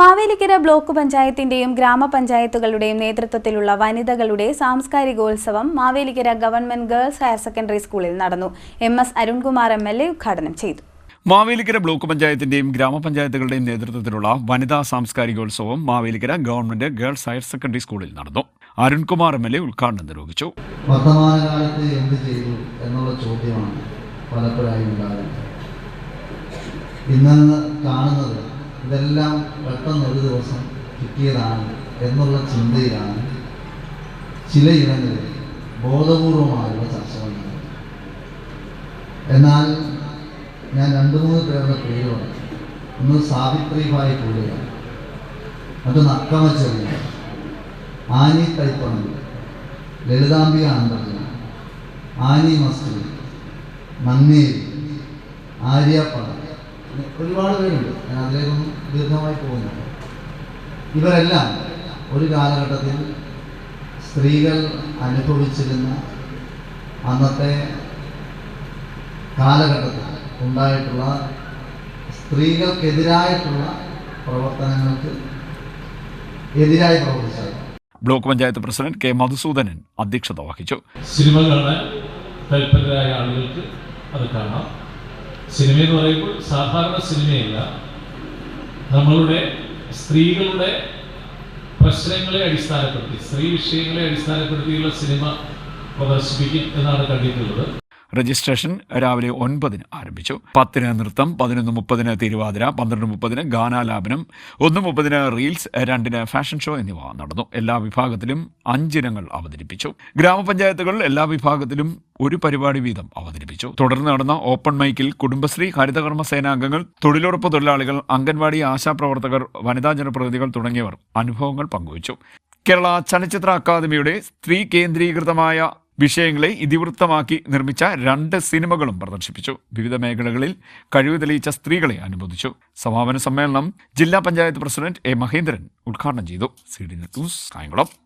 Mavelikkara block പഞ്ചായത്തിന്റെയും ഗ്രാമപഞ്ചായത്തുകളുടെയും നേതൃത്വത്തിലുള്ള വനിതകളുടെ സാംസ്കാരികോത്സവം Mavelikkara government girls higher secondary സ്കൂളിൽ നടന്നു. M S Arunkumar M L A ഉദ്ഘാടനം ചെയ്തു. മാവേലിക്കര ബ്ലോക്ക് പഞ്ചായത്തിന്റെയും ഗ്രാമപഞ്ചായത്തുകളുടെയും നേതൃത്വത്തിലുള്ള വനിതാ സാംസ്കാരികോത്സവം Mavelikkara government girls higher secondary സ്കൂളിൽ നടന്നു. അരുൺകുമാർ എം എൽ എ ഉദ്ഘാടനം നിർവഹിച്ചു. വർത്തമാനകാലത്ത് എന്ത് ചെയ്തു എന്നുള്ള ചോദ്യമാണ് പലപ്പോഴായി ഉണ്ടാകുന്നത്. ഇന്ന് കാണുന്നത് ഇതെല്ലാം പെട്ടെന്ന് ഒരു ദിവസം കിട്ടിയതാണ് എന്നുള്ള ചിന്തയിലാണ് ചിലയിടങ്ങളിൽ ബോധപൂർവമായുള്ള ചർച്ചകൾ എന്നാൽ ഞാൻ രണ്ടു മൂന്ന് പേരുടെ പേര് പറഞ്ഞു ഒന്ന് സാവിത്രിഭായ് പുള്ളിയ മറ്റൊന്ന് അക്കമച്ചെറിയ ആനി തൈപ്പണി ലളിതാംബിക അന്തർജന ആനി മസ്തി നന്ദി ഇങ്ങനെ ഒരുപാട് പേരുണ്ട് ഞാൻ അതിലേക്കൊന്നും ദീർഘമായി പോകുന്നുണ്ട് ഇവരെല്ലാം ഒരു കാലഘട്ടത്തിൽ സ്ത്രീകൾ അനുഭവിച്ചിരുന്ന അന്നത്തെ കാലഘട്ടത്തിൽ ഉണ്ടായിട്ടുള്ള സ്ത്രീകൾക്കെതിരായിട്ടുള്ള പ്രവർത്തനങ്ങൾക്ക് എതിരായി പ്രവർത്തിച്ചത്. Block panchayat president K Madhusoodanan അധ്യക്ഷത വഹിച്ചു. സിനിമ കാണാൻ താല്പര്യരായ ആളുകൾക്ക് അത് കാണാം. സിനിമ എന്ന് പറയുമ്പോൾ സാധാരണ സിനിമയല്ല. നമ്മളുടെ സ്ത്രീകളുടെ പ്രശ്നങ്ങളെ അടിസ്ഥാനപ്പെടുത്തി സ്ത്രീ വിഷയങ്ങളെ അടിസ്ഥാനപ്പെടുത്തിയുള്ള സിനിമ പ്രദർശിപ്പിക്കും എന്നാണ് കണ്ടിട്ടുള്ളത്. രജിസ്ട്രേഷൻ രാവിലെ ഒൻപതിന് ആരംഭിച്ചു. പത്തിന് നൃത്തം പതിനൊന്ന് മുപ്പതിന് തിരുവാതിര പന്ത്രണ്ട് മുപ്പതിന് ഗാനാലാപനം ഒന്ന് മുപ്പതിന് റീൽസ് രണ്ടിന് ഫാഷൻ ഷോ എന്നിവ നടന്നു. എല്ലാ വിഭാഗത്തിലും അഞ്ചിനങ്ങൾ അവതരിപ്പിച്ചു. ഗ്രാമപഞ്ചായത്തുകൾ എല്ലാ വിഭാഗത്തിലും ഒരു പരിപാടി വീതം അവതരിപ്പിച്ചു. തുടർന്ന് നടന്ന ഓപ്പൺ മൈക്കിൽ കുടുംബശ്രീ ഹരിതകർമ്മ സേനാംഗങ്ങൾ തൊഴിലുറപ്പ് തൊഴിലാളികൾ അംഗൻവാടി ആശാപ്രവർത്തകർ വനിതാ ജനപ്രതിനിധികൾ തുടങ്ങിയവർ അനുഭവങ്ങൾ പങ്കുവച്ചു. കേരള ചലച്ചിത്ര അക്കാദമിയുടെ സ്ത്രീ കേന്ദ്രീകൃതമായ വിഷയങ്ങളെ ഇതിവൃത്തമാക്കി നിർമ്മിച്ച രണ്ട് സിനിമകളും പ്രദർശിപ്പിച്ചു. വിവിധ മേഖലകളിൽ കഴിവ് തെളിയിച്ച സ്ത്രീകളെ അനുമോദിച്ചു. സമാപന സമ്മേളനം ജില്ലാ പഞ്ചായത്ത് പ്രസിഡന്റ് എ മഹേന്ദ്രൻ ഉദ്ഘാടനം ചെയ്തു. C D news Kayamkulam.